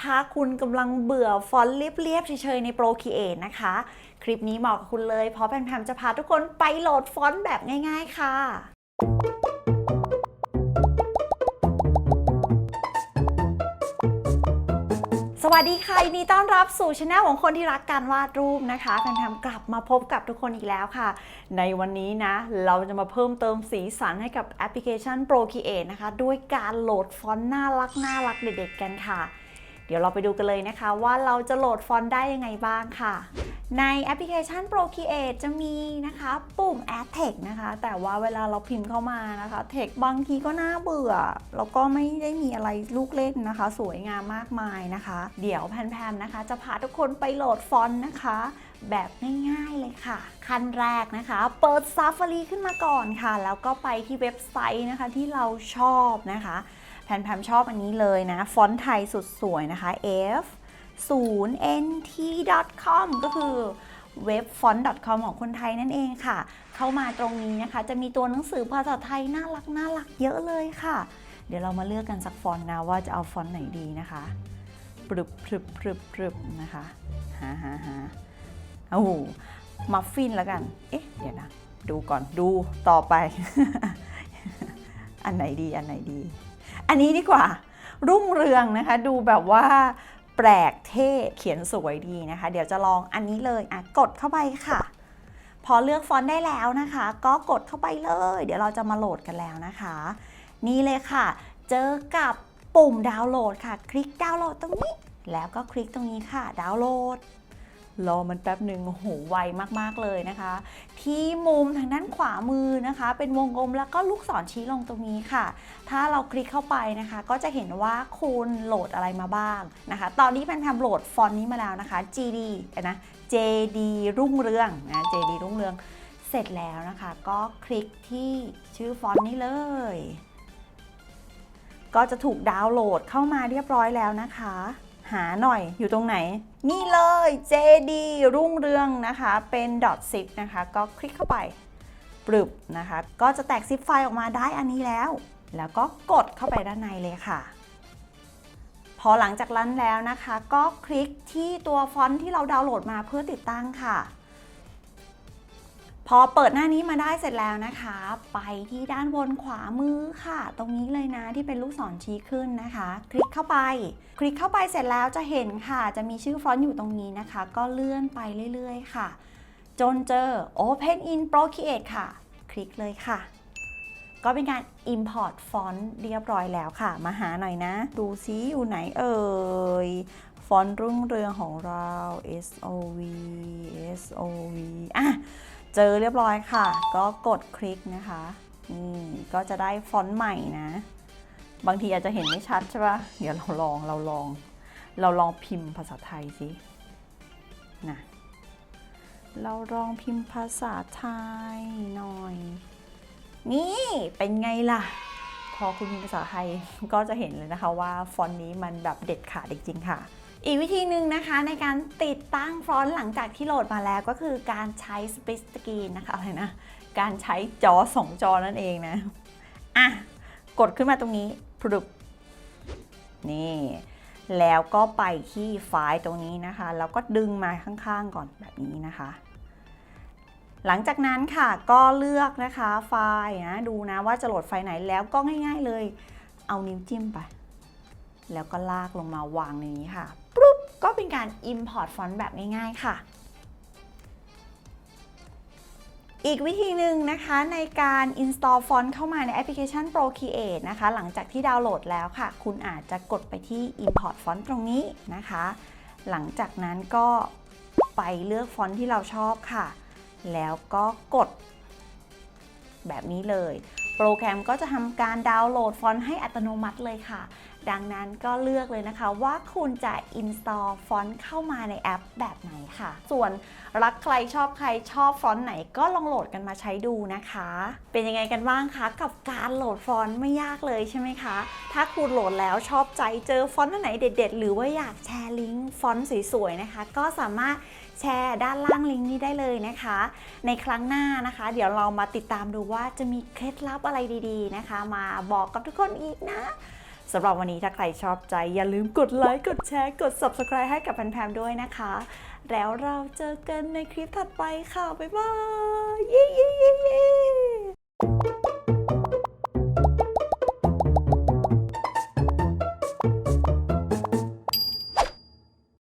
ถ้าคุณกำลังเบื่อฟอนต์เรียบๆเฉยๆใน Procreate นะคะ คลิปนี้เหมาะกับคุณเลย เพราะแพมแพมจะพาทุกคนไปโหลดฟอนต์แบบง่าย ๆ ค่ะสวัสดีค่ะยินดีต้อนรับสู่ช anel ของคนที่รักการวาดรูปนะคะแพมแพมกลับมาพบกับทุกคนอีกแล้วค่ะ ในวันนี้นะ เราจะมาเพิ่มเติมสีสันให้กับแอปพลิเคชัน Procreate นะคะ ด้วยการโหลดฟอนต์น่ารักน่ารักเด็ดๆกันค่ะ เดี๋ยวเราไปดูกันเลยนะคะ ว่าเราจะโหลดฟอนต์ได้ยังไงบ้างค่ะ ในแอปพลิเคชัน Procreate จะมีนะคะปุ่ม Add Text นะคะ แต่ว่าเวลาเราพิมพ์เข้ามานะคะ Text บางทีก็น่าเบื่อ แล้วก็ไม่ได้มีอะไรลูกเล่นนะคะ สวยงามมากมายนะคะ เดี๋ยวแพมๆนะคะ จะพาทุกคนไปโหลดฟอนต์นะคะแบบง่ายๆเลยค่ะ ขั้นแรกนะคะ เปิด Safari ขึ้นมาก่อนค่ะ แล้วก็ไปที่เว็บไซต์นะคะที่เราชอบนะคะ แพมชอบอันนี้เลยนะ ฟอนต์ไทยสุดสวยนะคะ f 0 nt com ก็คือเว็บ font com ของคนไทยนั่นเองค่ะ เข้ามาตรงนี้นะคะ จะมีตัวหนังสือภาษาไทยน่ารักน่ารักเยอะเลยค่ะ เดี๋ยวเรามาเลือกกันสักฟอนต์นะว่าจะเอาฟอนต์ไหนดีนะคะปรึบปรึบปรึบปรึบนะคะหาหาหาโอ้โหมัฟฟินแล้วกัน เอ๊ะ เดี๋ยวนะ ดูก่อนดูต่อไป อันไหนดีอันไหนดี อันนี้ดีกว่า รุ่งเรืองนะคะ ดูแบบว่าแปลกเท่เขียนสวยดีนะคะ เดี๋ยวจะลองอันนี้เลยอะกดเข้าไปค่ะ พอเลือกฟอนต์ได้แล้วนะคะ ก็กดเข้าไปเลย เดี๋ยวเราจะมาโหลดกันแล้วนะคะ นี่เลยค่ะ เจอกับปุ่มดาวน์โหลดค่ะ คลิกดาวน์โหลดตรงนี้ แล้วก็คลิกตรงนี้ค่ะ ดาวน์โหลด รอมันแป๊บหนึ่งโหไวมากๆเลยนะคะ ที่มุมทางด้านขวามือนะคะ เป็นวงกลมแล้วก็ลูกศรชี้ลงตรงนี้ค่ะ ถ้าเราคลิกเข้าไปนะคะ ก็จะเห็นว่าคุณโหลดอะไรมาบ้างนะคะ ตอนนี้แพนทำโหลดฟอนต์นี้มาแล้วนะคะ GD นะ JD รุ่งเรืองนะ JD รุ่งเรืองเสร็จแล้วนะคะ ก็คลิกที่ชื่อฟอนต์นี้เลย ก็จะถูกดาวน์โหลดเข้ามาเรียบร้อยแล้วนะคะ หาหน่อยอยู่ตรงไหน นี่เลย JD รุ่งเรืองนะคะ เป็น .zip นะคะ ก็คลิกเข้าไปปรึบนะคะ ก็จะแตกซิปไฟล์ออกมาได้อันนี้แล้ว แล้วก็กดเข้าไปด้านในเลยค่ะ พอหลังจากรันแล้วนะคะ ก็คลิกที่ตัวฟอนต์ที่เราดาวน์โหลดมาเพื่อติดตั้งค่ะ พอเปิดหน้านี้มาได้เสร็จแล้วนะคะ ไปที่ด้านบนขวามือค่ะ ตรงนี้เลยนะที่เป็นลูกศรชี้ขึ้นนะคะ คลิกเข้าไป คลิกเข้าไปเสร็จแล้วจะเห็นค่ะ จะมีชื่อฟอนต์อยู่ตรงนี้นะคะ ก็เลื่อนไปเรื่อยๆ ค่ะ จนเจอ Open in Procreate ค่ะ คลิกเลยค่ะ ก็เป็นการ Import ฟอนต์เรียบร้อยแล้วค่ะ มาหาหน่อยนะ ดูซิอยู่ไหนเอ่ยฟอนต์รุ่งเรืองของเรา SOV SOV อะ เจอเรียบร้อยค่ะ ก็กดคลิกนะคะนี่ก็จะได้ฟอนต์ใหม่นะ บางทีอาจจะเห็นไม่ชัดใช่ปะเดี๋ยวเราลองเราลอง เราลองพิมพ์ภาษาไทยสินะเราลองพิมพ์ภาษาไทยหน่อย นี่เป็นไงล่ะ พอคุณพิมพ์ภาษาไทยก็จะเห็นเลยนะคะว่าฟอนต์นี้มันแบบเด็ดขาดจริงๆค่ะ อีกวิธีหนึ่งนะคะในการติดตั้งฟอนต์หลังจากที่โหลดมาแล้วก็คือการใช้ split screen นะคะอะไรนะ การใช้จอสองจอนั่นเองนะ อะ กดขึ้นมาตรงนี้ปรุบนี่ แล้วก็ไปที่ไฟล์ตรงนี้นะคะ แล้วก็ดึงมาข้างๆก่อนแบบนี้นะคะ หลังจากนั้นค่ะก็เลือกนะคะไฟล์นะ ดูนะว่าจะโหลดไฟล์ไหนแล้วก็ง่าย ๆเลย เอานิ้วจิ้มไป แล้วก็ลากลงมาวางในนี้ค่ะ ก็เป็นการ Import ฟอนต์แบบง่ายๆค่ะ อีกวิธีหนึ่งนะคะในการ install ฟอนต์เข้ามาในแอปพลิเคชัน Procreate นะคะ หลังจากที่ดาวน์โหลดแล้วค่ะ คุณอาจจะกดไปที่ import ฟอนต์ตรงนี้นะคะ หลังจากนั้นก็ไปเลือกฟอนต์ที่เราชอบค่ะ แล้วก็กดแบบนี้เลย โปรแกรมก็จะทำการดาวน์โหลดฟอนต์ให้อัตโนมัติเลยค่ะ ดังนั้นก็เลือกเลยนะคะว่าคุณจะ install ฟอนต์เข้ามาในแอปแบบไหนค่ะ ส่วนรักใครชอบใครชอบฟอนต์ไหนก็ลองโหลดกันมาใช้ดูนะคะ เป็นยังไงกันบ้างคะกับการโหลดฟอนต์ไม่ยากเลยใช่ไหมคะ ถ้าคุณโหลดแล้วชอบใจเจอฟอนต์ไหนเด็ด ๆ หรือว่าอยากแชร์ลิงก์ฟอนต์สวยๆนะคะ ก็สามารถแชร์ด้านล่างลิงก์นี้ได้เลยนะคะ ในครั้งหน้านะคะ เดี๋ยวเรามาติดตามดูว่าจะมีเคล็ดลับอะไรดีๆนะคะ มาบอกกับทุกคนอีกนะ สำหรับวันนี้ถ้าใครชอบใจอย่าลืมกดไลค์กดแชร์กด subscribe ให้กับแพมๆด้วยนะคะ แล้วเราเจอกันในคลิปถัดไปค่ะ บ๊ายบายเย้